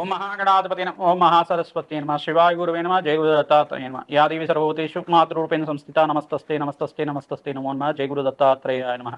ఓం మహాగణాధిపతి నమ ఓం మహాసరస్వతి నమ. శివాయ గురువే నమ జయ గురు దత్తాత్రేయ నమ యాదేవి సర్వభూతేషు మాతృరూపేణ సంస్థిత నమస్తస్తే నమస్తస్తే నమస్తస్తే నమో నమ. జయ గురు దత్తాత్రేయ నమ.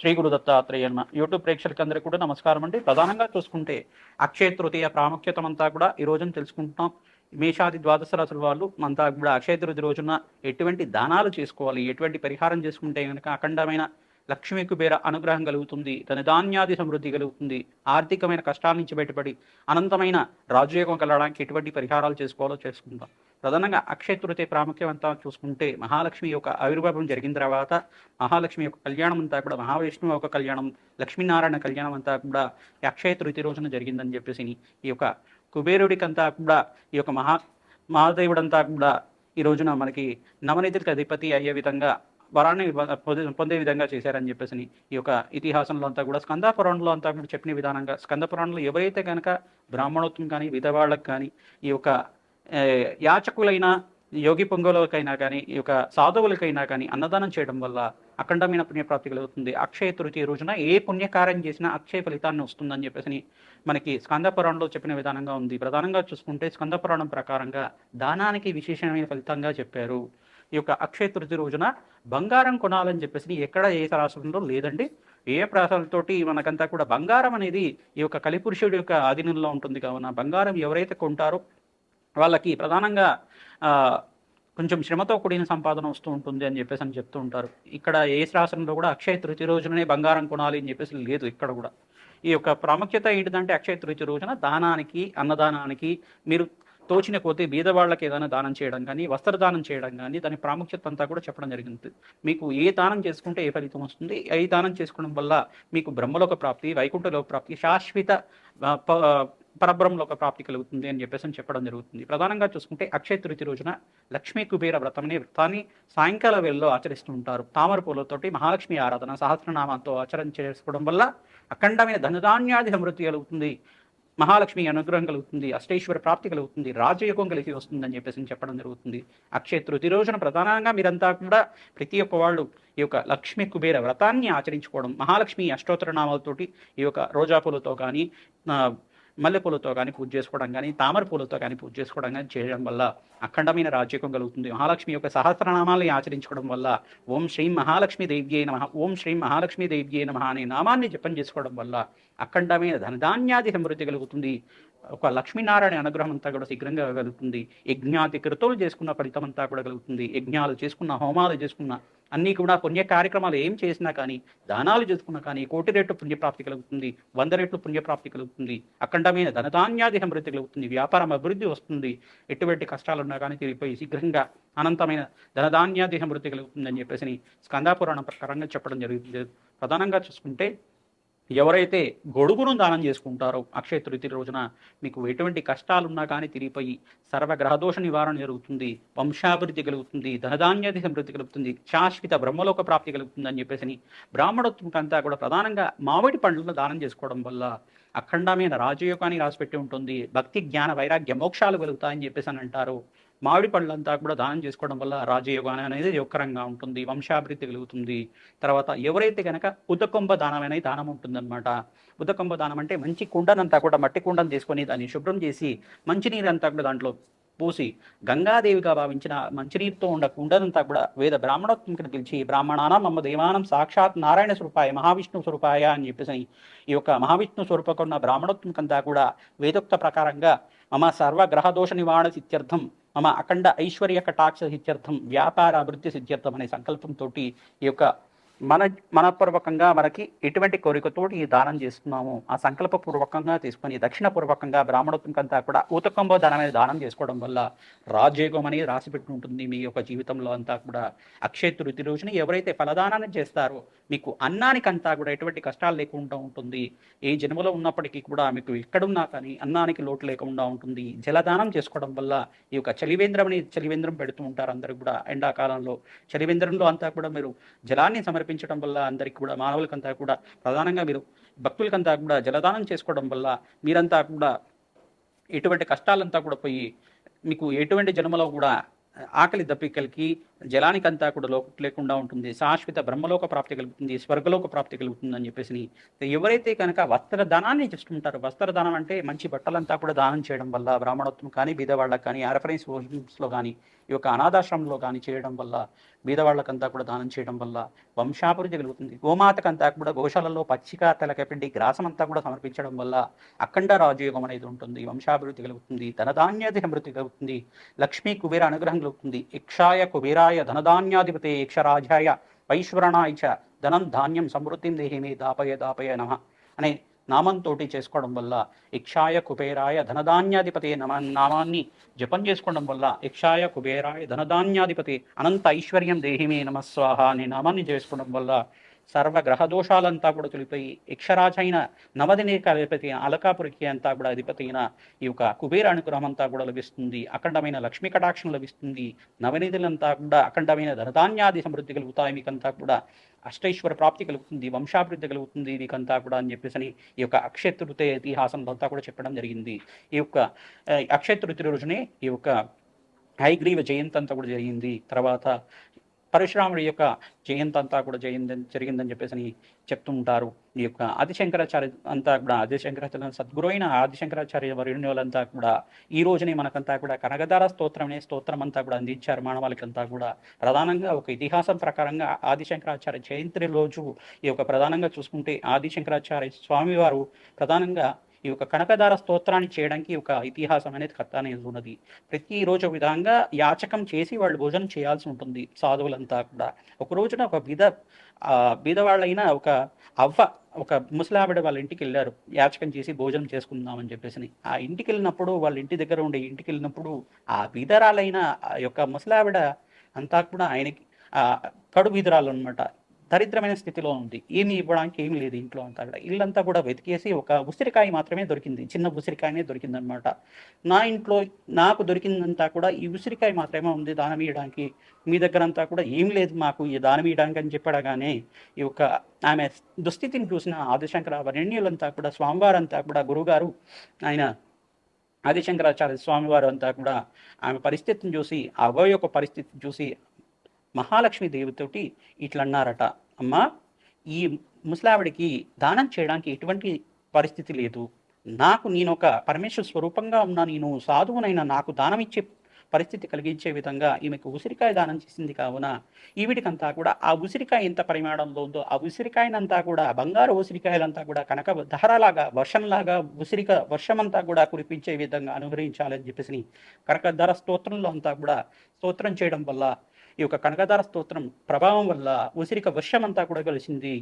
శ్రీ గురు దత్తాత్రేయ నమ. యూట్యూబ్ ప్రేక్షకులందరికీ కూడా నమస్కారం అండి. ప్రధానంగా చూసుకుంటే అక్షయ తృతీయ ప్రాముఖ్యత అంతా కూడా ఈ రోజున తెలుసుకుంటున్నాం. మేషాది ద్వాదశ రాసుల వాళ్ళు అంతా కూడా అక్షయ తృతీయ రోజున ఎటువంటి దానాలు చేసుకోవాలి ఎటువంటి పరిహారం చేసుకుంటే కనుక అఖండమైన లక్ష్మీ కుబేర అనుగ్రహం కలుగుతుంది తన ధాన్యాది సమృద్ధి కలుగుతుంది ఆర్థికమైన కష్టాల నుంచి బయటపడి అనంతమైన రాజయోగం కలగడానికి ఎటువంటి పరిహారాలు చేసుకోవాలో చేసుకుందాం. ప్రధానంగా అక్షయ తృతీయ ప్రాముఖ్యం అంతా చూసుకుంటే మహాలక్ష్మి యొక్క ఆవిర్భావం జరిగిన తర్వాత మహాలక్ష్మి యొక్క కళ్యాణం అంతా కూడా మహావిష్ణువు యొక్క కళ్యాణం లక్ష్మీనారాయణ కళ్యాణం అంతా కూడా అక్షయ తృతీయ రోజున జరిగిందని చెప్పేసి ఈ యొక్క కుబేరుడికంతా కూడా ఈ యొక్క మహా మహాదేవుడంతా కూడా ఈ రోజున మనకి నవనిధికి అధిపతి అయ్యే విధంగా వరాన్ని పొందే- విధంగా చేశారని చెప్పేసి ఈ యొక్క ఇతిహాసంలో అంతా కూడా స్కంద పురాణంలో అంతా కూడా చెప్పిన విధానంగా స్కంద పురాణంలో ఎవరైతే కనుక బ్రాహ్మణోత్వం కానీ విధవాళ్ళకి కానీ ఈ యొక్క యాచకులైన యోగి పొంగవులకైనా కానీ ఈ యొక్క సాధువులకైనా కానీ అన్నదానం చేయడం వల్ల అఖండమైన పుణ్యప్రాప్తి కలుగుతుంది. అక్షయ తృతీయ రోజున ఏ పుణ్యకార్యం చేసినా అక్షయ ఫలితాన్ని వస్తుందని చెప్పేసి మనకి స్కందపురాణంలో చెప్పిన విధానంగా ఉంది. ప్రధానంగా చూసుకుంటే స్కందపురాణం ప్రకారంగా దానానికి విశేషమైన ఫలితంగా చెప్పారు. ఈ యొక్క అక్షయ తృతి రోజున బంగారం కొనాలని చెప్పేసి ఎక్కడ ఏ రాష్ట్రంలో లేదండి. ఏ ప్రాసాలతోటి మనకంతా కూడా బంగారం అనేది ఈ యొక్క కలిపురుషుడి యొక్క ఆధీనంలో ఉంటుంది. కావున బంగారం ఎవరైతే కొంటారో వాళ్ళకి ప్రధానంగా కొంచెం శ్రమతో కూడిన సంపాదన వస్తూ ఉంటుంది అని చెప్పేసి అని చెప్తూ ఉంటారు. ఇక్కడ ఏ శాసనంలో కూడా అక్షయ తృతి రోజుననే బంగారం కొనాలి అని చెప్పేసి లేదు ఇక్కడ కూడా. ఈ యొక్క ప్రాముఖ్యత ఏంటిదంటే అక్షయ తృతి రోజున దానానికి అన్నదానానికి మీరు తోచిన కొద్దీ బీదవాళ్ళకి ఏదైనా దానం చేయడం కానీ వస్త్రదానం చేయడం కానీ దాని ప్రాముఖ్యత అంతా కూడా చెప్పడం జరిగింది. మీకు ఏ దానం చేసుకుంటే ఏ ఫలితం వస్తుంది? ఏ దానం చేసుకోవడం వల్ల మీకు బ్రహ్మలోక ప్రాప్తి వైకుంఠలోక ప్రాప్తి శాశ్వత ఆ, ప- పరబ్రహ్మలోక ప్రాప్తి కలుగుతుంది అని చెప్పేసి చెప్పడం జరుగుతుంది. ప్రధానంగా చూసుకుంటే అక్షయ తృతి రోజున లక్ష్మీ కుబేర వ్రతం అనే వ్రతాన్ని సాయంకాల వేళలో ఆచరిస్తూ ఉంటారు. తామర పూలతోటి మహాలక్ష్మి ఆరాధన సహస్రనామంతో ఆచరణ చేసుకోవడం వల్ల అఖండమైన ధనధాన్యాది సమృద్ధి కలుగుతుంది. మహాలక్ష్మి అనుగ్రహం కలుగుతుంది అష్టైశ్వర ప్రాప్తి కలుగుతుంది రాజయోగం కలిసి వస్తుందని చెప్పేసి చెప్పడం జరుగుతుంది. అక్షయ తృతీయ రోజున ప్రధానంగా మీరంతా కూడా ప్రతి ఒక్క వాళ్ళు ఈ యొక్క లక్ష్మి కుబేర వ్రతాన్ని ఆచరించుకోవడం మహాలక్ష్మి అష్టోత్తర నామాలతోటి ఈ యొక్క రోజా పూలతో కానీ మల్లెపూలతో కానీ పూజ చేసుకోవడం కానీ తామర పూలతో కానీ పూజ చేసుకోవడం కానీ చేయడం వల్ల అఖండమైన రాజ్యకం కలుగుతుంది. మహాలక్ష్మి యొక్క సహస్రనామాలని ఆచరించుకోవడం వల్ల ఓం శ్రీం మహాలక్ష్మి దేవ్యే నమ ఓం శ్రీం మహాలక్ష్మి దేవ్యే నమ అనే నామాన్ని జపం చేసుకోవడం వల్ల అఖండమైన ధనధాన్యాది సమృద్ధి కలుగుతుంది. ఒక లక్ష్మీనారాయణ అనుగ్రహం అంతా కూడా శీఘ్రంగా కలుగుతుంది. యజ్ఞాతి కృతులు చేసుకున్న ఫలితం అంతా కూడా కలుగుతుంది. యజ్ఞాలు చేసుకున్న హోమాలు చేసుకున్న అన్నీ కూడా పుణ్య కార్యక్రమాలు ఏం చేసినా కానీ దానాలు చేసుకున్నా కానీ కోటి రెట్లు పుణ్యప్రాప్తి కలుగుతుంది. వంద రెట్లు పుణ్యప్రాప్తి కలుగుతుంది. అఖండమైన ధనధాన్యాది సమృద్ధి కలుగుతుంది. వ్యాపారం అభివృద్ధి వస్తుంది. ఎటువంటి కష్టాలు ఉన్నా కానీ తిరిగిపోయి శీఘ్రంగా అనంతమైన ధనధాన్యాది సమృద్ధి కలుగుతుంది అని చెప్పేసి స్కందాపురాణం ప్రకారంగా చెప్పడం జరుగుతుంది. ప్రధానంగా చూసుకుంటే ఎవరైతే గొడుగును దానం చేసుకుంటారో అక్షయ తృతీయ రోజున మీకు ఎటువంటి కష్టాలున్నా కానీ తిరిగిపోయి సర్వ గ్రహదోష నివారణ జరుగుతుంది వంశాభివృద్ధి కలుగుతుంది ధనధాన్యాది సమృద్ధి కలుగుతుంది శాశ్వత బ్రహ్మలోక ప్రాప్తి కలుగుతుంది అని చెప్పేసి బ్రాహ్మణోత్వంకంతా కూడా ప్రధానంగా మామిడి పండ్లను దానం చేసుకోవడం వల్ల అఖండమైన రాజయోగాన్ని రాసిపెట్టి ఉంటుంది భక్తి జ్ఞాన వైరాగ్య మోక్షాలు కలుగుతాయని చెప్పేసి అని అంటారు. మామిడి పళ్ళంతా కూడా దానం చేసుకోవడం వల్ల రాజయోగం అనేది యొక్కరంగా ఉంటుంది వంశాభివృద్ధి కలుగుతుంది. తర్వాత ఎవరైతే కనుక ఉదకొంబ దానం అనేది దానం ఉంటుందన్నమాట ఉదకొంబ దానం అంటే మంచి కుండనంతా కూడా మట్టి కుండను తీసుకొని దాన్ని శుభ్రం చేసి మంచినీరు అంతా కూడా దాంట్లో పోసి గంగాదేవిగా భావించిన మంచినీరుతో ఉన్న కుండనంతా కూడా వేద బ్రాహ్మణోత్మకను పిలిచి బ్రాహ్మణానం మమ్మ దేవానం సాక్షాత్ నారాయణ స్వరూపాయ మహావిష్ణు స్వరూపాయ అని చెప్పేసి ఈ యొక్క మహావిష్ణు స్వరూపకున్న బ్రాహ్మణోత్మకంతా కూడా వేదోక్త ప్రకారంగా మమ సర్వ గ్రహదోష నివారణ సిత్యర్థం మమ అఖండ ఐశ్వర్య కటాక్ష సిత్యర్థం వ్యాపార అభివృద్ధి సిద్ధ్యర్థం అనే సంకల్పంతో ఈ యొక్క మన మనపూర్వకంగా మనకి ఎటువంటి కోరికతోటి ఈ దానం చేస్తున్నాము? ఆ సంకల్పపూర్వకంగా తీసుకొని దక్షిణపూర్వకంగా బ్రాహ్మణోత్మకంతా కూడా ఊతకంబో దానం అనేది దానం చేసుకోవడం వల్ల రాజయోగం అనేది రాసిపెట్టి ఉంటుంది మీ యొక్క జీవితంలో అంతా కూడా. అక్షయ తృతి రోజున ఎవరైతే ఫలదానాన్ని చేస్తారో మీకు అన్నానికంతా కూడా ఎటువంటి కష్టాలు లేకుండా ఉంటుంది. ఏ జన్మలో ఉన్నప్పటికీ కూడా మీకు ఎక్కడున్నా కానీ అన్నానికి లోటు లేకుండా ఉంటుంది. జలదానం చేసుకోవడం వల్ల ఈ యొక్క చలివేంద్రం అనేది చలివేంద్రం పెడుతూ ఉంటారు అందరూ కూడా. ఎండాకాలంలో చలివేంద్రంలో అంతా కూడా మీరు జలాన్ని సమర్పించడం వల్ల అందరికి కూడా మానవులకంతా కూడా ప్రధానంగా మీరు భక్తులకంతా కూడా జలదానం చేసుకోవడం వల్ల మీరంతా కూడా ఎటువంటి కష్టాలంతా కూడా పోయి మీకు ఎటువంటి జన్మలో కూడా ఆకలి దప్పికలకి జలానికంతా కూడా లోటు లేకుండా ఉంటుంది. శాశ్వత బ్రహ్మలోక ప్రాప్తి కలుగుతుంది స్వర్గలోక ప్రాప్తి కలుగుతుంది అని చెప్పేసి ఎవరైతే కనుక వస్త్రదానాన్ని వస్త్ర వస్త్రదానం అంటే మంచి బట్టలంతా కూడా దానం చేయడం వల్ల బ్రాహ్మణత్వం కానీ బీదవాళ్ళకి కానీ రెఫరెన్స్ హోమ్స్లో కానీ ఈ యొక్క అనాథాశ్రమంలో కానీ చేయడం వల్ల బీదవాళ్ళకంతా కూడా దానం చేయడం వల్ల వంశాభివృద్ధి కలుగుతుంది. గోమాతకంతా కూడా గోశాలలో పచ్చిక తలకపిండి గ్రాసం అంతా కూడా సమర్పించడం వల్ల అఖండ రాజయోగం అనేది ఉంటుంది. వంశాభివృద్ధి కలుగుతుంది ధనధాన్యాది సమృద్ధి కలుగుతుంది లక్ష్మీ కుబేర అనుగ్రహం కలుగుతుంది ఇక్షాయ కుబేరా కుబేరాయ ధనధాన్యాధిపతే యక్షరాజాయ వైశ్వరణాయ చ ధనం ధాన్యం సమృద్ధిం దేహిమే దాపయ దాపయ నమ అనే నామంతో చేసుకోవడం వల్ల ఇక్షాయ కుబేరాయ ధనధాన్యాధిపతి నమ నామాన్ని జపం చేసుకోవడం వల్ల ఇక్షాయ కుబేరాయ ధనధాన్యాధిపతి అనంత ఐశ్వర్యం దేహిమే నమస్వాహ అనే నామాన్ని చేసుకోవడం వల్ల సర్వ గ్రహ దోషాలంతా కూడా తొలిపోయి యక్షరాజైన నవదినేక అధిపతి అలకాపురికి అంతా కూడా అధిపతి అయిన ఈ యొక్క కుబేర అనుగ్రహం అంతా కూడా లభిస్తుంది. అఖండమైన లక్ష్మీ కటాక్షం లభిస్తుంది. నవనిధులంతా కూడా అఖండమైన ధనధాన్యాది సమృద్ధి కలుగుతాయి. మీకంతా కూడా అష్టైశ్వర ప్రాప్తి కలుగుతుంది. వంశాభివృద్ధి కలుగుతుంది. మీకంతా కూడా అని చెప్పేసి ఈ యొక్క అక్షయతృతీయ ఇతిహాసంలో అంతా కూడా చెప్పడం జరిగింది. ఈ యొక్క అక్షయతృతి అక్షయ రోజునే ఈ యొక్క హైగ్రీవ జయంతి అంతా కూడా జరిగింది. తర్వాత పరశురాముడి యొక్క జయంతి అంతా కూడా జయిందని జరిగిందని చెప్పేసి చెప్తూ ఉంటారు ఈ యొక్క ఆదిశంకరాచార్య అంతా కూడా ఆదిశంకరాచార్య సద్గురు అయిన ఆదిశంకరాచార్య వరుణ్యులంతా కూడా ఈ రోజునే మనకంతా కూడా కనగధార స్తోత్రం అనే స్తోత్రం అంతా కూడా అందించారు మానవాళికంతా కూడా. ప్రధానంగా ఒక ఇతిహాసం ప్రకారంగా ఆదిశంకరాచార్య జయంతి రోజు ఈ యొక్క ప్రధానంగా చూసుకుంటే ఆదిశంకరాచార్య స్వామివారు ప్రధానంగా ఈ యొక్క కనకదార స్తోత్రాన్ని చేయడానికి ఒక ఇతిహాసం అనేది కథ అనేది ఉన్నది ప్రతిరోజు ఒక విధంగా యాచకం చేసి వాళ్ళు భోజనం చేయాల్సి ఉంటుంది సాధువులంతా కూడా. ఒక రోజున ఒక బీద ఆ బీదవాళ్ళైన ఒక అవ్వ ఒక ముసలావిడ వాళ్ళ ఇంటికి వెళ్ళారు. యాచకం చేసి భోజనం చేసుకుందామని చెప్పేసి. ఆ ఇంటికి వెళ్ళినప్పుడు వాళ్ళ ఇంటి దగ్గర ఉండే ఇంటికి వెళ్ళినప్పుడు ఆ బీదరాలైన ఆ యొక్క ముసలావిడ అంతా కూడా ఆయనకి కడు బీదరాలు అనమాట దరిద్రమైన స్థితిలో ఉంది. ఏమి ఇవ్వడానికి ఏమి లేదు ఇంట్లో అంతా కూడా. ఇల్లంతా కూడా వెతికేసి ఒక ఉసిరికాయ మాత్రమే దొరికింది. చిన్న ఉసిరికాయనే దొరికిందనమాట. నా ఇంట్లో నాకు దొరికిందంతా కూడా ఈ ఉసిరికాయ మాత్రమే ఉంది దానం ఇవ్వడానికి మీ దగ్గర అంతా కూడా ఏం లేదు మాకు ఈ దానం ఇవ్వడానికి అని చెప్పడగానే ఈ యొక్క ఆమె దుస్థితిని చూసిన ఆదిశంకర వరణ్యులంతా కూడా స్వామివారంతా కూడా గురుగారు ఆయన ఆదిశంకరాచార్య స్వామివారు అంతా కూడా ఆమె పరిస్థితిని చూసి ఆ అవ్వ యొక్క పరిస్థితిని చూసి మహాలక్ష్మి దేవితోటి ఇట్లన్నారట. అమ్మా ఈ ముసలావిడికి దానం చేయడానికి ఎటువంటి పరిస్థితి లేదు. నాకు నేను ఒక పరమేశ్వర స్వరూపంగా ఉన్న నేను సాధువునైనా నాకు దానం ఇచ్చే పరిస్థితి కలిగించే విధంగా ఈమెకు ఉసిరికాయ దానం చేసింది కావున ఈవిడికంతా కూడా ఆ ఉసిరికాయ ఎంత పరిమాణంలో ఉందో ఆ ఉసిరికాయనంతా కూడా బంగారు ఉసిరికాయలంతా కూడా కనక ధరలాగా వర్షంలాగా ఉసిరిక వర్షమంతా కూడా కురిపించే విధంగా అనుగ్రహించాలని చెప్పేసి కనకధర స్తోత్రంలో అంతా కూడా స్తోత్రం చేయడం వల్ల ఈ యొక్క కనకదార స్తోత్రం ప్రభావం వల్ల ఉసిరిక వర్షం అంతా కూడా కలిసింది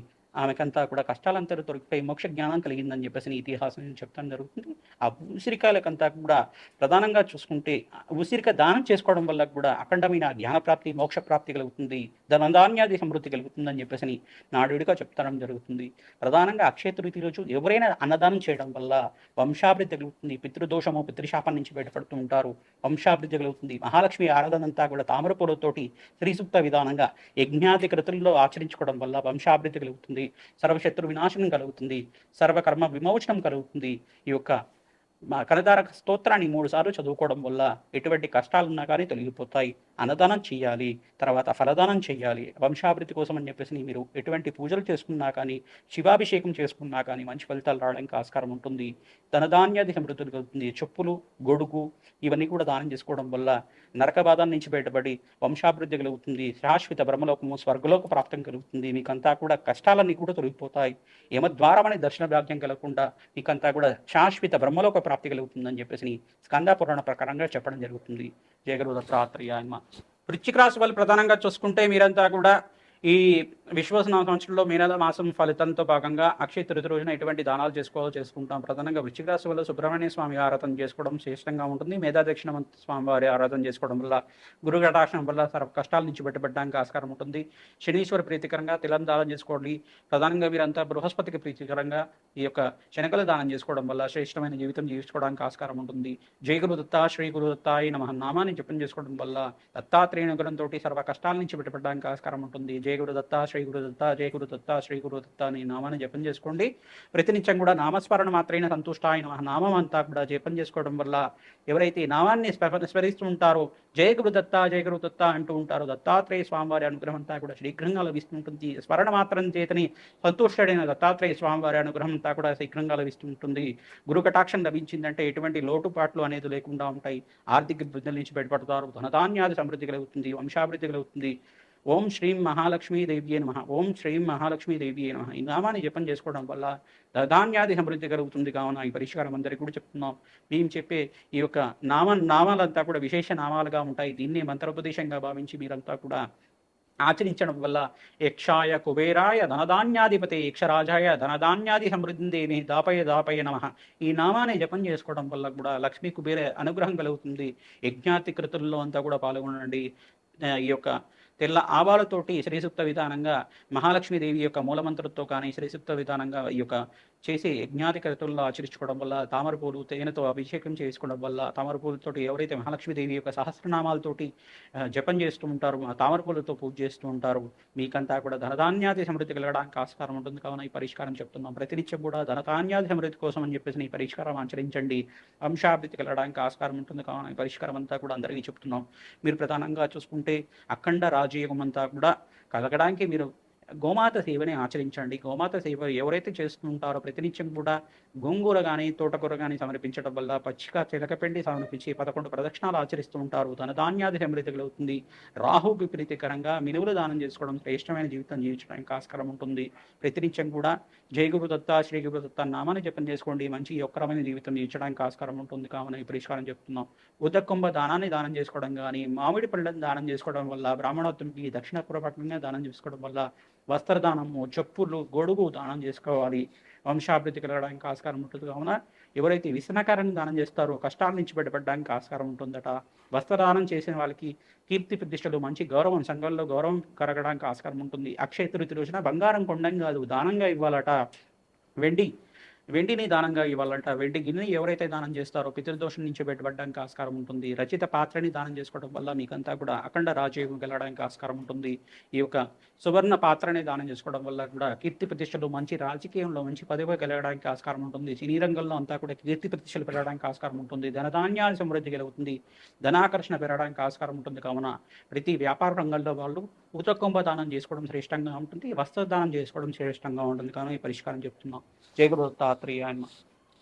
ఆమెకంతా కూడా కష్టాలంతా దొరికిపోయి మోక్ష జ్ఞానం కలిగిందని చెప్పేసి ఇతిహాసం చెప్తాను జరుగుతుంది. ఆ ఉసిరికాయలకంతా కూడా ప్రధానంగా చూసుకుంటే ఉసిరిక దానం చేసుకోవడం వల్ల కూడా అఖండమైన జ్ఞాన ప్రాప్తి మోక్ష ప్రాప్తి కలుగుతుంది. ధనధాన్యాది సమృద్ధి కలుగుతుందని చెప్పేసి నాడుడిగా చెప్తాడం జరుగుతుంది. ప్రధానంగా అక్షయ తృతీయ రోజు ఎవరైనా అన్నదానం చేయడం వల్ల వంశాభివృద్ధి కలుగుతుంది. పితృదోషము పితృశాపం నుంచి బయటపడుతూ ఉంటారు. వంశాభివృద్ధి కలుగుతుంది. మహాలక్ష్మి ఆరాధన అంతా కూడా తామరపూలతోటి శ్రీసూక్త విధానంగా యజ్ఞాది కృతుల్లో ఆచరించుకోవడం వల్ల వంశాభివృద్ధి కలుగుతుంది. సర్వశత్రు వినాశనం కలుగుతుంది. సర్వకర్మ విమోచనం కలుగుతుంది. ఈ యొక్క మా కనదారక స్తోత్రాన్ని మూడు సార్లు చదువుకోవడం వల్ల ఎటువంటి కష్టాలున్నా కానీ తొలగిపోతాయి. అన్నదానం చేయాలి తర్వాత ఫలదానం చేయాలి వంశాభివృద్ధి కోసం అని చెప్పేసి మీరు ఎటువంటి పూజలు చేసుకున్నా కానీ శివాభిషేకం చేసుకున్నా కానీ మంచి ఫలితాలు రావడానికి ఆస్కారం ఉంటుంది. ధనధాన్యాది సమృద్ధులు కలుగుతుంది. చెప్పులు గొడుగు ఇవన్నీ కూడా దానం చేసుకోవడం వల్ల నరక బాధల నుంచి బయటపడి వంశాభివృద్ధి కలుగుతుంది. శాశ్వత బ్రహ్మలోకము స్వర్గలోక ప్రాప్తం కలుగుతుంది. మీకంతా కూడా కష్టాలన్నీ కూడా తొలగిపోతాయి. యమద్వారమనే దర్శన భాగ్యం కలగకుండా మీకంతా కూడా శాశ్వత బ్రహ్మలోక ప్రాప్తి కలుగుతుందని చెప్పేసి స్కంద పురాణ ప్రకారంగా చెప్పడం జరుగుతుంది. జయగురు దత్తాత్రేయ వృశ్చిక రాశి వాళ్ళు ప్రధానంగా చూసుకుంటే మీరంతా కూడా ఈ విశ్వసన సంవత్సరంలో మీనాల మాసం ఫలితంతో భాగంగా అక్షయ తృతి రోజున ఎటువంటి దానాలు చేసుకోవాలో చేసుకుంటాం. ప్రధానంగా వృశ్చిక రాశి వల్ల సుబ్రహ్మణ్య స్వామి ఆరాధన చేసుకోవడం శ్రేష్టంగా ఉంటుంది. మేధా దక్షిణ స్వామి వారి ఆరాధన చేసుకోవడం వల్ల గురు కటాక్షం వల్ల సర్వ కష్టాల నుంచి బయటపడడానికి ఆస్కారం ఉంటుంది. శనీశ్వర ప్రీతికరంగా తిలం దానం చేసుకోండి. ప్రధానంగా వీరంతా బృహస్పతికి ప్రీతికరంగా ఈ యొక్క శనకల దానం చేసుకోవడం వల్ల శ్రేష్టమైన జీవితం జీవించుకోవడానికి ఆస్కారం ఉంటుంది. జయ గురు దత్త శ్రీ గురు దత్తాయి నమ. నామాన్ని జపం చేసుకోవడం వల్ల దత్తాత్రేయ అనుగ్రహంతో సర్వ కష్టాల నుంచి బయటపడడానికి ఆస్కారం ఉంటుంది. జయ గురు దత్త శ్రీ శ్రీ గురుదత్త జయ గురుదత్త శ్రీ గురుదత్త అని నామాన్ని జపం చేసుకోండి. ప్రతినిత్యం కూడా నామస్మరణ మాత్రైన సంతుష్టాయ నమః. నామం అంతా కూడా జపం చేసుకోవడం వల్ల ఎవరైతే ఈ నామాన్ని స్మరిస్తూ ఉంటారో జయ గురుదత్త జయ గురుదత్త అంటూ ఉంటారో దత్తాత్రేయ స్వామివారి అనుగ్రహం అంతా కూడా శీఘ్రంగా లభిస్తుంటుంది. స్మరణ మాత్రం చేతని సంతుష్టుడైన దత్తాత్రేయ స్వామివారి అనుగ్రహం అంతా కూడా శీఘ్రంగా లభిస్తుంటుంది. గురు కటాక్షం లభించిందంటే ఎటువంటి లోటుపాట్లు అనేది లేకుండా ఉంటాయి. ఆర్థిక ఇబ్బందుల నుంచి బయటపడతారు. ధనధాన్యాది సమృద్ధి కలుగుతుంది. వంశాభివృద్ధి కలుగుతుంది. ఓం శ్రీం మహాలక్ష్మీ దేవ్యే నమ. ఓం శ్రీం మహాలక్ష్మీ దేవ్యే నమ. ఈ నామాన్ని జపం చేసుకోవడం వల్ల ధాన్యాది సమృద్ధి కలుగుతుంది కావున ఈ పరిష్కారం అందరికీ కూడా చెప్తున్నాం. మేము చెప్పే ఈ యొక్క నామ నామాలంతా కూడా విశేష నామాలుగా ఉంటాయి. దీన్ని మంత్రోపదేశంగా భావించి మీరంతా కూడా ఆచరించడం వల్ల యక్షాయ కుబేరాయ ధనధాన్యాధిపతి యక్షరాజాయ ధనధాన్యాది సమృద్ధిదేమి దాపయ దాపయ నమ. ఈ నామాన్ని జపం చేసుకోవడం వల్ల కూడా లక్ష్మీ కుబేర అనుగ్రహం కలుగుతుంది. యజ్ఞాతి కృతుల్లో అంతా కూడా పాల్గొనండి. ఈ యొక్క తెల్ల ఆవాలతోటి శ్రీసూక్త విధానంగా మహాలక్ష్మీదేవి యొక్క మూలమంత్రంతో కానీ శ్రీసూక్త విధానంగా ఈ యొక్క చేసి యజ్ఞాతి కృతుల్లో ఆచరించుకోవడం వల్ల తామరపూలు తేనెతో అభిషేకం చేసుకోవడం వల్ల తామరపూలతో ఎవరైతే మహాలక్ష్మీదేవి యొక్క సహస్రనామాలతోటి జపం చేస్తూ ఉంటారు తామరపూలతో పూజ చేస్తూ ఉంటారు మీకంతా కూడా ధనధాన్యాది సమృద్ధి కలగడానికి ఆస్కారం ఉంటుంది. కావున ఈ పరిష్కారం చెప్తున్నాం. ప్రతినిత్యం కూడా ధనధాన్యాది సమృద్ధి కోసం అని చెప్పేసి ఈ పరిష్కారం ఆచరించండి. వంశాభివృద్ధి కలగడానికి ఆస్కారం ఉంటుంది. కావున ఈ పరిష్కారం అంతా కూడా అందరికీ చెప్తున్నాం. మీరు ప్రధానంగా చూసుకుంటే అఖండ రాజయోగం అంతా కూడా కలగడానికి మీరు గోమాత సేవని ఆచరించండి. గోమాత సేవ ఎవరైతే చేస్తుంటారో ప్రతినిత్యం కూడా గోంగూర కానీ తోటకూర కానీ సమర్పించడం వల్ల పచ్చిక చిలకపిండి సమర్పించి పదకొండు ప్రదక్షిణాలు ఆచరిస్తూ ఉంటారు. ధనధాన్యాది సమృద్ధి కలుగుతుంది రాహుకి ప్రీతికరంగా మినువులు దానం చేసుకోవడం శ్రేష్టమైన జీవితం జీవించడానికి ఆస్కారం ఉంటుంది. ప్రతినిత్యం కూడా జయ గురు దత్త దత్త నామాన్ని జపం చేసుకోండి. మంచి యొక్కరమైన జీవితం జీవించడానికి ఆస్కారం ఉంటుంది. కావున ఈ పరిష్కారం చెప్తున్నాం. ఉదకుంభ దానాన్ని దానం చేసుకోవడం కానీ మామిడి పళ్ళని దానం చేసుకోవడం వల్ల బ్రాహ్మణోత్తునికి దక్షిణ పూర్వపక్షంగా దానం చేసుకోవడం వల్ల వస్త్రదానము చెప్పులు గొడుగు దానం చేసుకోవాలి. వంశాభివృద్ధి కలగడానికి ఆస్కారం ఉంటుంది. కావున ఎవరైతే విసనకారాన్ని దానం చేస్తారో కష్టాల నుంచి బయటపడడానికి ఆస్కారం ఉంటుందట. వస్త్రదానం చేసిన వాళ్ళకి కీర్తి ప్రతిష్టలు మంచి గౌరవం సంఘంలో గౌరవం కలగడానికి ఆస్కారం ఉంటుంది. అక్షయ తృతీయ రోజున బంగారం కొండం కాదు దానంగా ఇవ్వాలట. వెండి వెండిని దానంగా ఇవ్వాలంట. వెండి గిన్నెని ఎవరైతే దానం చేస్తారో పితృదోషం నుంచి బయటపడడానికి ఆస్కారం ఉంటుంది. రచిత పాత్రని దానం చేసుకోవడం వల్ల మీకంతా కూడా అఖండ రాజయోగం వెళ్ళడానికి ఆస్కారం ఉంటుంది. ఈ యొక్క సువర్ణ పాత్రని దానం చేసుకోవడం వల్ల కూడా కీర్తి ప్రతిష్టలు మంచి రాజకీయంలో మంచి పదవి కలగడానికి ఆస్కారం ఉంటుంది. సినీ రంగంలో అంతా కూడా కీర్తి ప్రతిష్టలు పెరగడానికి ఆస్కారం ఉంటుంది. ధనధాన్యాల సమృద్ధి కలుగుతుంది. ధనాకర్షణ పెరగడానికి ఆస్కారం ఉంటుంది. కావున ప్రతి వ్యాపార రంగంలో వాళ్ళు ఉతకుంభ దానం చేసుకోవడం శ్రేష్టంగా ఉంటుంది. వస్త్ర దానం చేసుకోవడం శ్రేష్టంగా ఉంటుంది. కానీ పరిష్కారం చెప్తున్నాం. జయగురు గురు దత్తాత్రేయ ఆయన